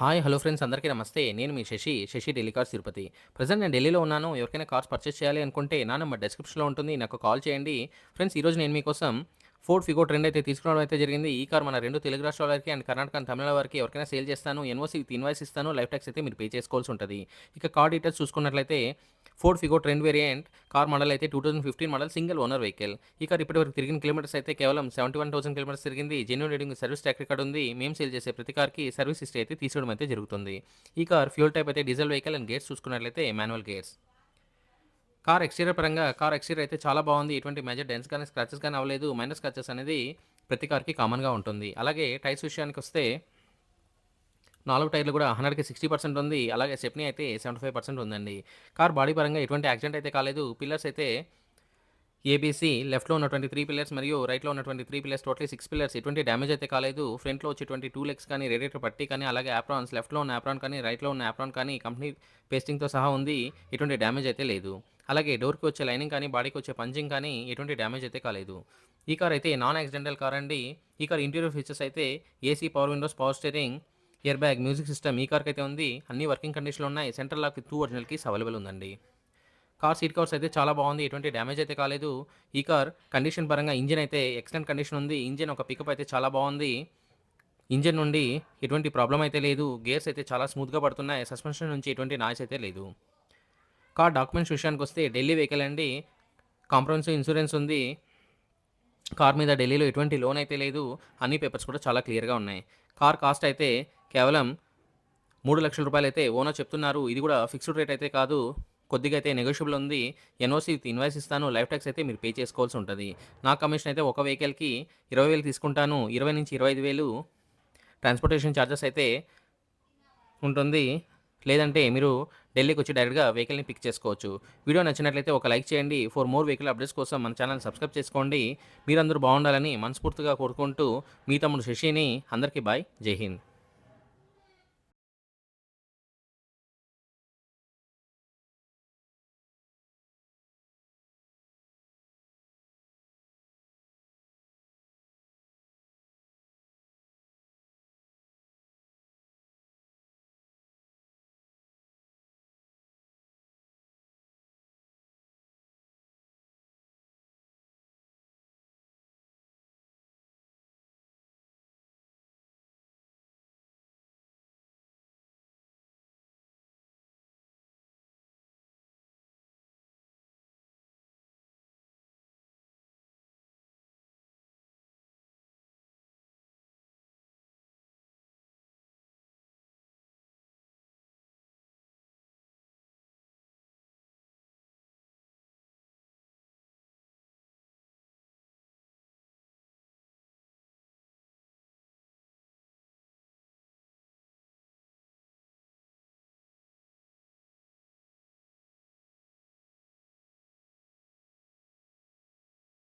Hi hello friends అందరికీ నమస్తే. నేను మీ శశి శశి ఢిల్లీ కార్స్ తిరుపతి. ప్రజెంట్ నేను ఢిల్లీలో ఉన్నాను. ఎవరికైనా కార్స్ పర్చేస్ చేయాలి అనుకుంటే నా నెంబర్ డిస్క్రిప్షన్లో ఉంటుంది. నాకు కాల్ చేయండి. ఫ్రెండ్స్ ఈరోజు నేను మీకోసం ఫోర్డ్ ఫిగో ట్రెండ్ అయితే తీసుకురావడం అయితే జరిగింది. ఈ కార్ మన రెండు తెలుగు రాష్ట్రాల వారికి అండ్ కర్ణాటక అండ్ తమిళ వారికి ఎవరికైనా సేల్ చేస్తాను. ఎన్ఓసి విత్ ఇన్వాయిస్ ఇస్తాను. లైఫ్ ట్యాక్స్ అయితే మీరు పే చేసుకోవాల్సి ఉంటుంది. ఇక కార్ డీటెయిల్స్ చూసుకున్నట్లయితే Ford Figo trend variant car model అయితే two thousand fifteen model single owner vehicle. ఈ కార్ ఇప్పటివరకు తిరిగిన కిలోమీటర్స్ అయితే కేవలం సెవెంటీ వన్ థౌసండ్ కిలోమీటర్స్ తిరిగింది. Genuine reading service track record ఉంది. మేము సేల్ చేసే ప్రతి కార్కి సర్వీస్ హిస్టరీ అయితే తీసుకోవడం అయితే జరుగుతుంది. ఈ కార్ ఫ్యూల్ టైప్ అయితే డీజిల్ వెహికల్ అండ్ గేర్స్ చూసుకున్నట్లయితే మాన్యువల్ గేర్స్ కార్ ఎక్స్టీరియర్ పరంగా కార్ ఎక్స్టీరియర్ అయితే చాలా బాగుంది. ఎటువంటి మేజర్ డెన్స్ కానీ స్క్రాచెస్ కానీ అవ్వలేదు. మైనర్ స్క్రాచెస్ అనేది ప్రతి కార్కి కామన్గా ఉంటుంది. అలాగే టైర్స్ విషయానికి వస్తే నాలుగు టైర్లు కూడా హండ్రెడ్కి సిక్స్టీ పర్సెంట్ ఉంది. అలాగే స్టెప్నీ అయితే సెవెంటీ ఫైవ్ పర్సెంట్ ఉందండి. కార్ బాడీ పరంగా ఎటువంటి యాక్సిడెంట్ అయితే కాలేదు. పిల్లర్స్ అయితే ఏబీసీ లెఫ్ట్లో ఉన్నటువంటి త్రీ పిల్లర్స్ మరియు రైట్లో ఉన్నటువంటి three pillars totally six pillars ఎటువంటి డ్యామేజ్ అయితే కాలేదు. ఫ్రంట్లో వచ్చేటువంటి టూ లెగ్స్ కానీ రేడియేటర్ పట్టి కానీ అలాగే యాప్రాన్స్ లెఫ్ట్లో ఉన్న యాప్రాన్ కానీ రైట్లో ఉన్న యాప్రాన్ కానీ కంపెనీ పేస్టింగ్తో సహా ఉంది. ఎటువంటి డ్యామేజ్ అయితే లేదు. అలాగే డోర్కి వచ్చే లైనింగ్ కానీ బాడీకి వచ్చే పంచింగ్ కానీ ఎటువంటి డ్యామేజ్ అయితే కాలేదు. ఈ కార్ అయితే నాన్ యాక్సిడెంటల్ కార్ అండి. ఈ కార్ ఇంటీరియర్ ఫీచర్స్ అయితే AC power windows power steering air bag music system ఈ కార్కి అయితే ఉంది. అన్ని వర్కింగ్ కండిషన్లో ఉన్నాయి. Central lock two original keys available ఉందండి. కార్ సీట్ కవర్స్ అయితే చాలా బాగుంది. ఎటువంటి డ్యామేజ్ అయితే కాలేదు. ఈ కార్ కండిషన్ పరంగా ఇంజిన్ అయితే ఎక్సలెంట్ కండిషన్ ఉంది. ఇంజిన్ ఒక పికప్ అయితే చాలా బాగుంది. ఇంజిన్ నుండి ఎటువంటి ప్రాబ్లం అయితే లేదు. గేర్స్ అయితే చాలా స్మూత్గా పడుతున్నాయి. సస్పెన్షన్ నుంచి ఎటువంటి నాయిస్ అయితే లేదు. కార్ డాక్యుమెంట్స్ విషయానికి వస్తే ఢిల్లీ వెహికల్ అండి. కాంప్రహెన్సివ్ ఇన్సూరెన్స్ ఉంది. కార్ మీద ఢిల్లీలో ఎటువంటి లోన్ అయితే లేదు. అన్ని పేపర్స్ కూడా చాలా క్లియర్గా ఉన్నాయి. కార్ కాస్ట్ అయితే కేవలం మూడు లక్షల రూపాయలు అయితే ఓనర్ చెప్తున్నారు. ఇది కూడా ఫిక్స్డ్ రేట్ అయితే కాదు. కొద్దిగా అయితే నెగోషియబుల్ ఉంది. ఎన్ఓసి ఇన్వాయిస్ ఇస్తాను. లైఫ్ ట్యాక్స్ అయితే మీరు పే చేసుకోవాల్సి ఉంటుంది. నా కమిషన్ అయితే ఒక వెహికల్కి ఇరవై వేలు తీసుకుంటాను. ఇరవై నుంచి ఇరవై ఐదు వేలు ట్రాన్స్పోర్టేషన్ ఛార్జెస్ అయితే ఉంటుంది. లేదంటే మీరు ఢిల్లీకి వచ్చి డైరెక్ట్గా వెహికల్ని పిక్ చేసుకోవచ్చు. వీడియో నచ్చినట్లయితే ఒక లైక్ చేయండి. ఫర్ మోర్ వెహికల్ అప్డేట్స్ కోసం మన ఛానల్ సబ్స్క్రైబ్ చేసుకోండి. మీరందరూ బాగుండాలని మనస్ఫూర్తిగా కోరుకుంటూ మీ తమ్ముడు శశిని. అందరికీ బాయ్. జై హింద్.